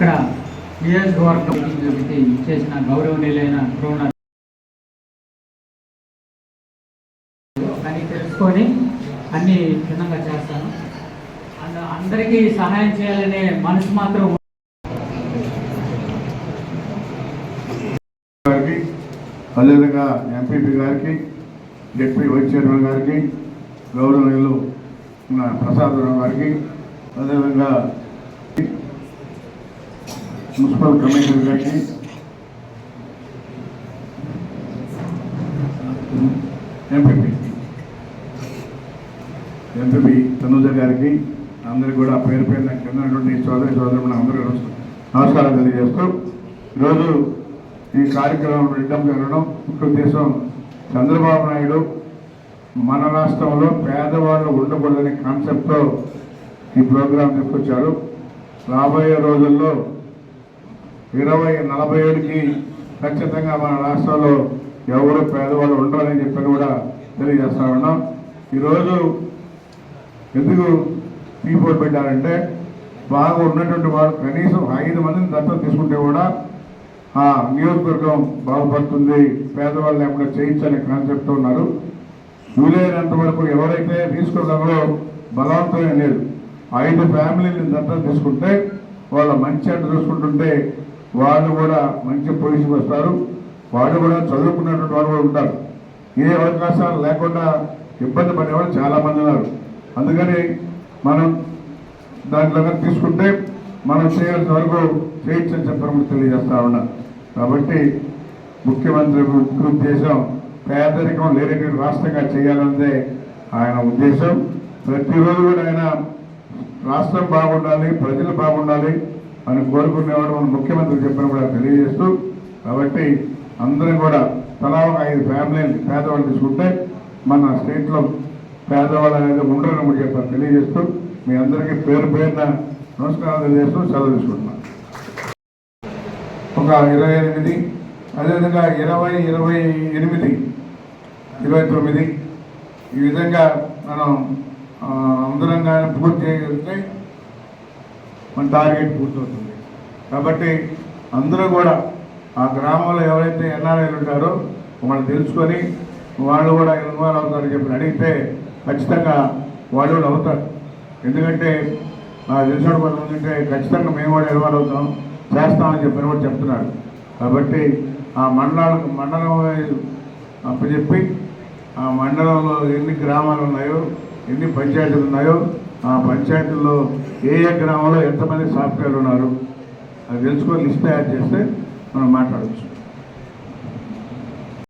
ఇక్కడ నియోజకవర్గం చేసిన గౌరవనీయులైన కరోనా అని తెలుసుకొని అన్ని క్షుణ్ణంగా చేస్తాను. అండ్ అందరికీ సహాయం చేయాలనే మనసు మాత్రం గారికి అదేవిధంగా ఎంపీపీ గారికి డిప్యూటీ వైస్ చైర్మన్ గారికి గౌరవనీయులు ప్రసాద్ ప్రసాదరావు గారికి అదేవిధంగా మున్సిపల్ కమిషనర్ గారికి ఎంపీపీ ఎంపీపీ తనుజ గారికి అందరికి కూడా పేరు పేరు కింద చెందినటువంటి సోదరి సోదరులు అందరూ నమస్కారం. తెలియజేస్తూ ఈరోజు ఈ కార్యక్రమం విడ్డం జరగడం ముఖ్య ఉద్దేశం చంద్రబాబు నాయుడు మన రాష్ట్రంలో పేదవాళ్ళు ఉండకూడదనే కాన్సెప్ట్తో ఈ ప్రోగ్రాం తీసుకొచ్చారు. రాబోయే రోజుల్లో ఇరవై నలభై ఏడుకి ఖచ్చితంగా మన రాష్ట్రంలో ఎవరు పేదవాళ్ళు ఉండరని చెప్పి కూడా తెలియజేస్తా ఉన్నాం. ఈరోజు ఎందుకు టీ బోర్డు పెట్టారంటే బాగా ఉన్నటువంటి వాడు కనీసం ఐదు మందిని దత్తం తీసుకుంటే కూడా ఆ నియోజకవర్గం బాగుపడుతుంది పేదవాళ్ళు లేకుండా చేయించాలనే కాన్సెప్ట్ ఉన్నారు. వీలైనంత వరకు ఎవరైతే తీసుకున్నారో బలవంతమే లేదు ఐదు ఫ్యామిలీని దత్తం తీసుకుంటే వాళ్ళ మంచి అంటే చూసుకుంటుంటే వాళ్ళు కూడా మంచి పొజిషన్ వస్తారు. వాళ్ళు కూడా చదువుకున్నటువంటి వాళ్ళు కూడా ఉంటారు. ఏ అవకాశాలు లేకుండా ఇబ్బంది పడేవాళ్ళు చాలామంది ఉన్నారు. అందుకని మనం దాంట్లో తీసుకుంటే మనం చేయాల్సిన వరకు చేయొచ్చని చెప్పడం తెలియజేస్తా ఉన్నా. కాబట్టి ముఖ్యమంత్రి ముఖ్య ఉద్దేశం పేదరికం లేనటువంటి రాష్ట్రంగా చేయాలన్నదే ఆయన ఉద్దేశం. ప్రతిరోజు కూడా ఆయన రాష్ట్రం బాగుండాలి ప్రజలు బాగుండాలి అని కోరుకునేవాడు మన ముఖ్యమంత్రి చెప్పిన కూడా తెలియజేస్తూ కాబట్టి అందరం కూడా తలా ఒక ఐదు ఫ్యామిలీని పేదవాళ్ళు తీసుకుంటే మన స్టేట్లో పేదవాళ్ళు అనేది ఉండరని కూడా చెప్పారు తెలియజేస్తూ మీ అందరికీ పేరు పేరున నమస్కారాలు తెలియజేస్తూ సెలవు తీసుకుంటున్నాను ఒక ఇరవై ఎనిమిది అదేవిధంగా ఇరవై ఇరవై ఎనిమిది ఇరవై తొమ్మిది ఈ విధంగా మనం అందరంగా అందరం కానీ పూర్తి చేయగలిగితే మన టార్గెట్ పూర్తవుతుంది. కాబట్టి అందరూ కూడా ఆ గ్రామంలో ఎవరైతే ఎన్ఆర్ఐలు ఉంటారో వాళ్ళు తెలుసుకొని వాళ్ళు కూడా ఇన్వాల్వ్ అవుతారని చెప్పి అడిగితే ఖచ్చితంగా వాళ్ళు కూడా అవుతారు. ఎందుకంటే నాకు తెలిసిన కొంతమంది ఉంటే ఖచ్చితంగా మేము కూడా ఇన్వాల్వ్ అవుతాం చేస్తామని చెప్పి కూడా చెప్తున్నారు. కాబట్టి ఆ మండలాలకు మండలం అప్పచెప్పి ఆ మండలంలో ఎన్ని గ్రామాలు ఉన్నాయో ఎన్ని పంచాయతీలు ఉన్నాయో ఆ పంచాయతీల్లో ఏ ఏ గ్రామంలో ఎంతమంది సాఫ్ట్వేర్ ఉన్నారు అది తెలుసుకొని లిస్ట్ తయారు చేస్తే మనం మాట్లాడవచ్చు